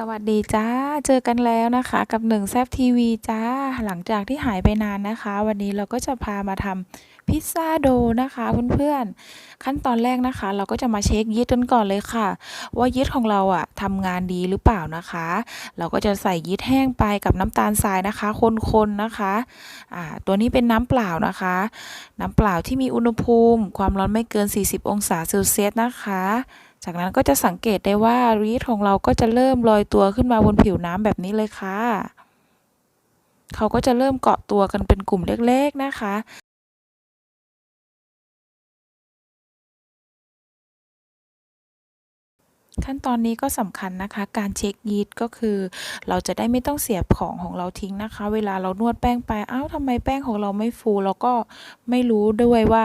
สวัสดีจ้า เจอกันแล้วนะคะกับหนึ่งแซบทีวีจ้า หลังจากที่หายไปนานนะคะ วันนี้เราก็จะพามาทำพิซซ่าโดนะคะเพื่อนๆ ขั้นตอนแรกนะคะ เราก็จะมาเช็คยีสต์กันก่อนเลยค่ะ ว่ายีสต์ของเราอะทำงานดีหรือเปล่านะคะ เราก็จะใส่ยีสต์แห้งไปกับน้ำตาลทรายนะคะ คนๆนะคะอ่าตัวนี้เป็นน้ำเปล่านะคะ น้ำเปล่าที่มีอุณหภูมิ ความร้อนไม่เกิน 40 องศาเซลเซียสนะคะ จากนั้นก็จะสังเกตได้ว่ารีดของเราก็จะเริ่มลอยตัวขึ้นมาบนผิวน้ำแบบนี้เลยค่ะ เขาก็จะเริ่มเกาะตัวกันเป็นกลุ่มเล็กๆนะคะขั้นตอนนี้ก็สำคัญนะคะ การเช็คยีสต์ก็คือ เราจะได้ไม่ต้องเสียบของของเราทิ้งนะคะ เวลาเรานวดแป้งไปอ้าวทำไมแป้งของเราไม่ฟู เราก็ไม่รู้ด้วยว่า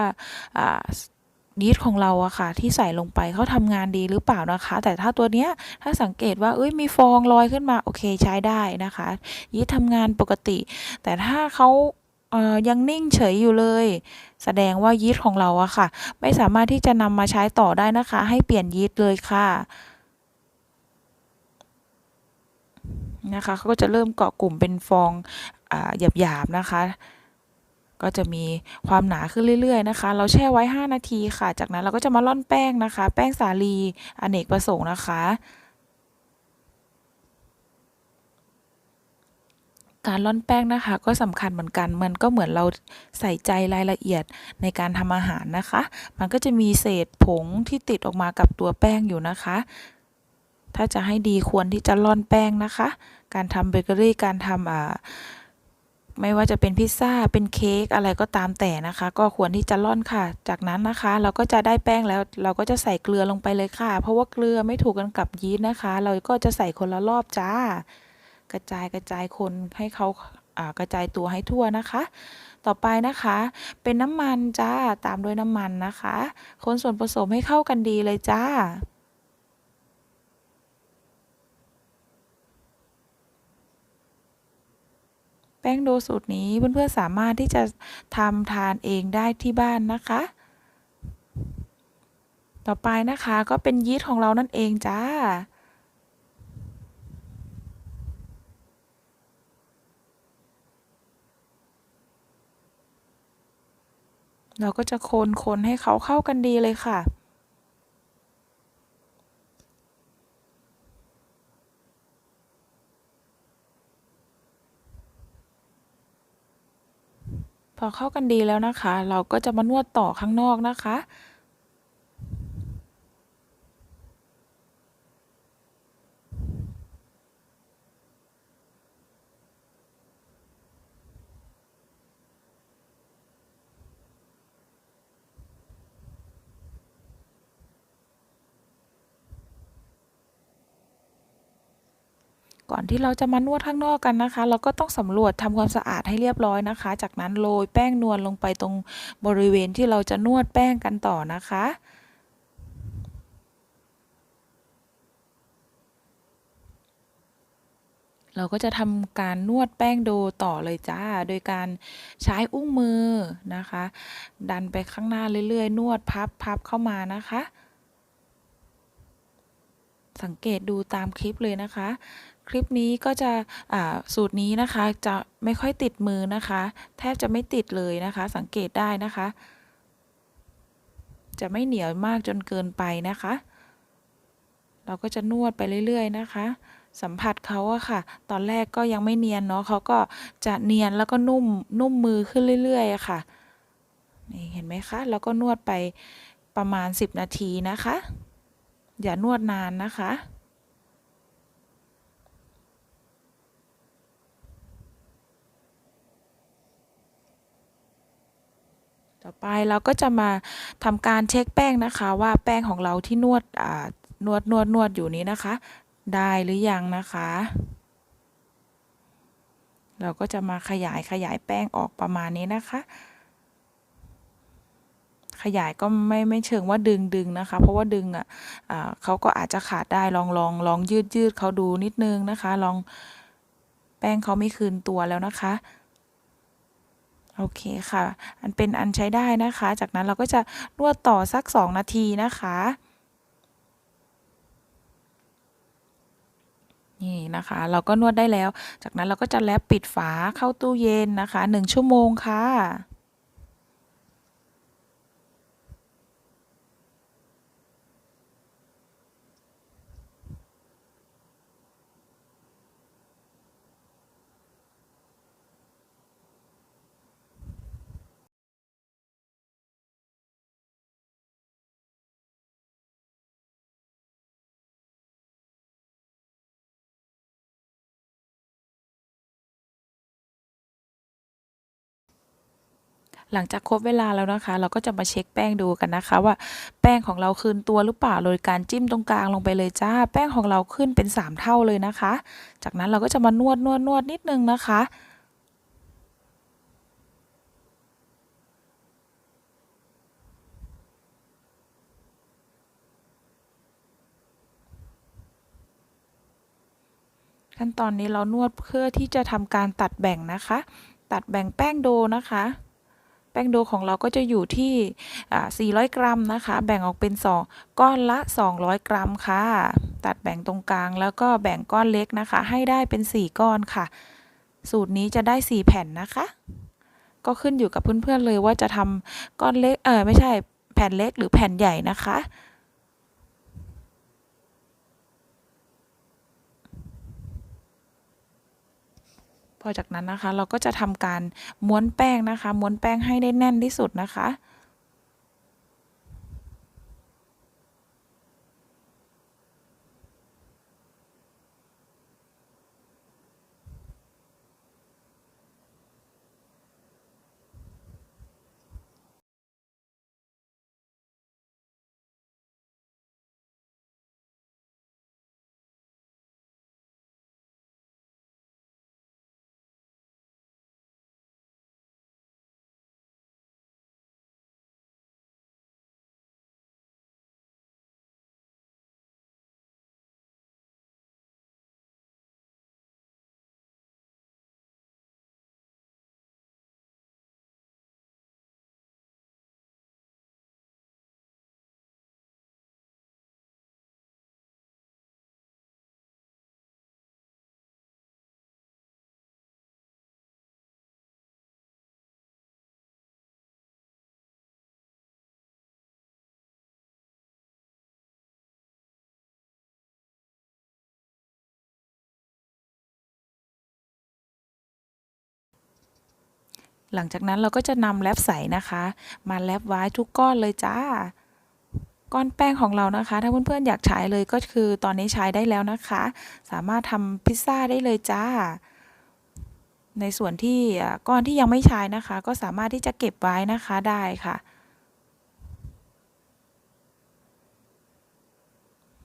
ยีสต์ของเราอะค่ะ ที่ใส่ลงไปเขาทำงานดีหรือเปล่านะคะ แต่ถ้าตัวเนี้ยถ้าสังเกตว่าเอ้ยมีฟองลอยขึ้นมาโอเคใช้ได้นะคะ ยีสต์ทำงานปกติ แต่ถ้าเขาเออยังนิ่งเฉยอยู่เลย แสดงว่ายีสต์ของเราอะค่ะ ไม่สามารถที่จะนำมาใช้ต่อได้นะคะ ให้เปลี่ยนยีสต์เลยค่ะนะคะเขาก็จะเริ่มเกาะกลุ่มเป็นฟองอ่าหยาบๆนะคะ ก็จะมีความหนาขึ้นเรื่อยๆนะคะ เราแช่ไว้ 5 นาทีค่ะ จากนั้นเราก็จะมาร่อนแป้งนะคะ แป้งสาลีอเนกประสงค์นะคะการร่อนแป้งนะคะก็สำคัญเหมือนกัน มันก็เหมือนเราใส่ใจรายละเอียดในการทำอาหารนะคะ มันก็จะมีเศษผงที่ติดออกมากับตัวแป้งอยู่นะคะ ถ้าจะให้ดีควรที่จะร่อนแป้งนะคะ การทำเบเกอรี่ การทำอ่า ไม่ว่าจะเป็นพิซซ่าเป็นเค้กอะไรก็ตามแต่นะคะ ก็ควรที่จะร่อนค่ะ จากนั้นนะคะ เราก็จะได้แป้งแล้ว เราก็จะใส่เกลือลงไปเลยค่ะ เพราะว่าเกลือไม่ถูกกันกับยีสต์นะคะ เราก็จะใส่คนละรอบจ้า กระจายกระจายคนให้เขากระจายตัวให้ทั่วนะคะ ต่อไปนะคะ เป็นน้ำมันจ้าตามด้วยน้ำมันนะคะ คนส่วนผสมให้เข้ากันดีเลยจ้า แป้งโดสูตรนี้เพื่อนๆสามารถที่จะทำทานเองได้ที่บ้านนะคะ ต่อไปนะคะก็เป็นยีสต์ของเรานั่นเองจ้าเราก็จะคนคนให้เขาเข้ากันดีเลยค่ะ พอเข้ากันดีแล้วนะคะ เราก็จะมานวดต่อข้างนอกนะคะ ก่อนที่เราจะมานวดข้างนอกกันนะคะ เราก็ต้องสำรวจทำความสะอาดให้เรียบร้อยนะคะ จากนั้นโรยแป้งนวลลงไปตรงบริเวณที่เราจะนวดแป้งกันต่อนะคะเราก็จะทำการนวดแป้งโดต่อเลยจ้า โดยการใช้อุ้งมือนะคะ ดันไปข้างหน้าเรื่อยๆ นวดพับพับเข้ามานะคะ สังเกตดูตามคลิปเลยนะคะ คลิปนี้ก็จะสูตรนี้นะคะจะไม่ค่อยติดมือนะคะ แทบจะไม่ติดเลยนะคะ สังเกตได้นะคะ จะไม่เหนียวมากจนเกินไปนะคะ เราก็จะนวดไปเรื่อย ๆ นะคะสัมผัสเขาอะค่ะ ตอนแรกก็ยังไม่เนียนเนาะเขาก็จะเนียนแล้วก็นุ่มนุ่มมือขึ้นเรื่อยๆอะค่ะ นี่เห็นไหมคะ แล้วก็นวดไปประมาณ 10 นาทีนะคะ อย่านวดนานนะคะ ต่อไปเราก็จะมาทำการเช็คแป้งนะคะ ว่าแป้งของเราที่นวดอ่านวดนวดนวดอยู่นี้นะคะ ได้หรือยังนะคะ เราก็จะมาขยายขยายแป้งออกประมาณนี้นะคะ ขยายก็ไม่ไม่เชิงว่าดึงดึงนะคะ เพราะว่าดึงอะเขาก็อาจจะขาดได้ลองลองลองยืดยืดเขาดูนิดนึงนะคะ ลองแป้งเขาไม่คืนตัวแล้วนะคะ โอเคค่ะ อันเป็นอันใช้ได้นะคะ จากนั้นเราก็จะนวดต่อสัก 2 นาทีนะคะ นี่นะคะ เราก็นวดได้แล้ว จากนั้นเราก็จะแลบปิดฝาเข้าตู้เย็นนะคะ 1 ชั่วโมงค่ะ หลังจากครบเวลาแล้วนะคะ เราก็จะมาเช็คแป้งดูกันนะคะ ว่าแป้งของเราคืนตัวหรือเปล่าโดยการจิ้มตรงกลางลงไปเลยจ้า แป้งของเราขึ้นเป็น 3 เท่าเลยนะคะ จากนั้นเราก็จะมานวดนวดนวดนิดนึงนะคะขั้นตอนนี้เรานวดเพื่อที่จะทำการตัดแบ่งนะคะ ตัดแบ่งแป้งโดนะคะ แป้งโดของเราก็จะอยู่ที่ 400 กรัมนะคะ แบ่งออกเป็น 2 ก้อนละ 200 กรัมค่ะ ตัดแบ่งตรงกลางแล้วก็แบ่งก้อนเล็กนะคะ ให้ได้เป็น 4 ก้อนค่ะ สูตรนี้จะได้ 4 แผ่นนะคะ ก็ขึ้นอยู่กับเพื่อนๆเลยว่าจะทำก้อนเล็ก เออไม่ใช่แผ่นเล็กหรือแผ่นใหญ่นะคะ พอจากนั้นนะคะเราก็จะทำการม้วนแป้งนะคะ ม้วนแป้งให้ได้แน่นที่สุดนะคะ หลังจากนั้นเราก็จะนำแลบใสนะคะ มาแลบไว้ทุกก้อนเลยจ้า ก้อนแป้งของเรานะคะ ถ้าเพื่อนๆอยากใช้เลยก็คือตอนนี้ใช้ได้แล้วนะคะ สามารถทำพิซซ่าได้เลยจ้า ในส่วนที่ก้อนที่ยังไม่ใช้นะคะ ก็สามารถที่จะเก็บไว้นะคะได้ค่ะ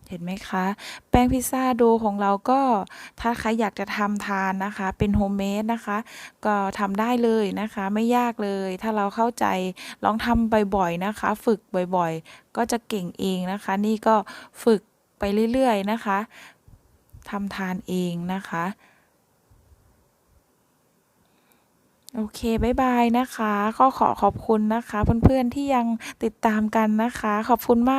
เห็นไหมคะ แป้งพิซซ่าโดของเราก็ถ้าใครอยากจะทำทานนะคะ เป็นโฮมเมดนะคะ ก็ทำได้เลยนะคะ ไม่ยากเลย ถ้าเราเข้าใจลองทำบ่อยๆนะคะ ฝึกบ่อยๆ ก็จะเก่งเองนะคะ นี่ก็ฝึกไปเรื่อยๆนะคะทำทานเองนะคะ โอเคบายบายนะคะ ก็ขอขอบคุณนะคะ เพื่อนๆที่ยังติดตามกันนะคะ ขอบคุณมาก